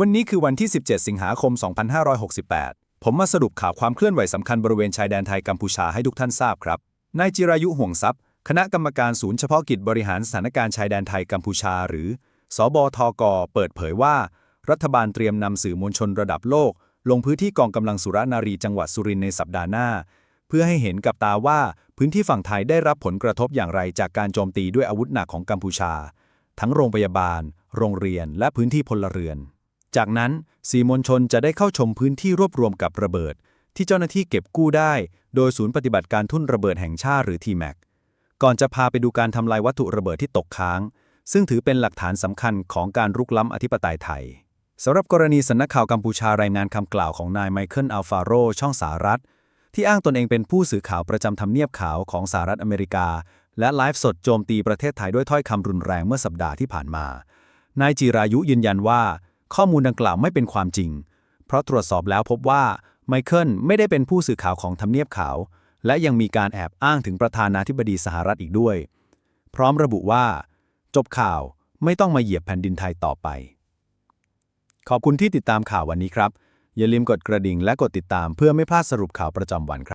วันนี้คือวันที่ 17 สิงหาคม 2568 ผมมาสรุปข่าวความเคลื่อนไหวสำคัญบริเวณชายแดนไทยกัมพูชาให้ทุกท่านทราบครับ นายจิรายุห่วงทรัพย์ คณะกรรมการศูนย์เฉพาะกิจบริหารสถานการณ์ชายแดนไทยกัมพูชา หรือ สบทก เปิดเผยว่า รัฐบาลเตรียมนำสื่อมวลชนระดับโลก ลงพื้นที่กองกำลังสุรนารีจังหวัดสุรินทร์ในสัปดาห์หน้า เพื่อให้เห็นกับตาว่าพื้นที่ฝั่งไทยได้รับผลกระทบอย่างไรจากการโจมตีด้วยอาวุธหนักของกัมพูชา ทั้งโรงพยาบาล โรงเรียน และพื้นที่พลเรือน จากนั้นสื่อมวลชนจะได้เข้าชมพื้นที่รวบรวมกับระเบิด ที่เจ้าหน้าที่เก็บกู้ได้ โดยศูนย์ปฏิบัติการทุ่นระเบิดแห่งชาติหรือ TMAC ก่อนจะพาไปดูการทำลายวัตถุระเบิดที่ตกค้าง ซึ่งถือเป็นหลักฐานสำคัญของการรุกล้ำอธิปไตยไทยสำหรับกรณีสำนักข่าวกัมพูชารายงานคำกล่าวของนายไมเคิลอัลฟาโรช่องสหรัฐ ที่อ้างตนเองเป็นผู้สื่อข่าวประจำทำเนียบขาวของสหรัฐอเมริกา และไลฟ์สดโจมตีประเทศไทยด้วยถ้อยคำรุนแรงเมื่อสัปดาห์ที่ผ่านมา นายจิรายุยืนยันว่า ข้อมูลดังกล่าวไม่เป็นความจริง เพราะตรวจสอบแล้วพบว่าไมเคิลไม่ได้เป็นผู้สื่อข่าวของทำเนียบขาว และยังมีการแอบอ้างถึงประธานาธิบดีสหรัฐอีกด้วย พร้อมระบุว่า จบข่าวไม่ต้องมาเหยียบแผ่นดินไทยต่อไป ขอบคุณที่ติดตามข่าววันนี้ครับ อย่าลืมกดกระดิ่งและกดติดตามเพื่อไม่พลาดสรุปข่าวประจำวันครับ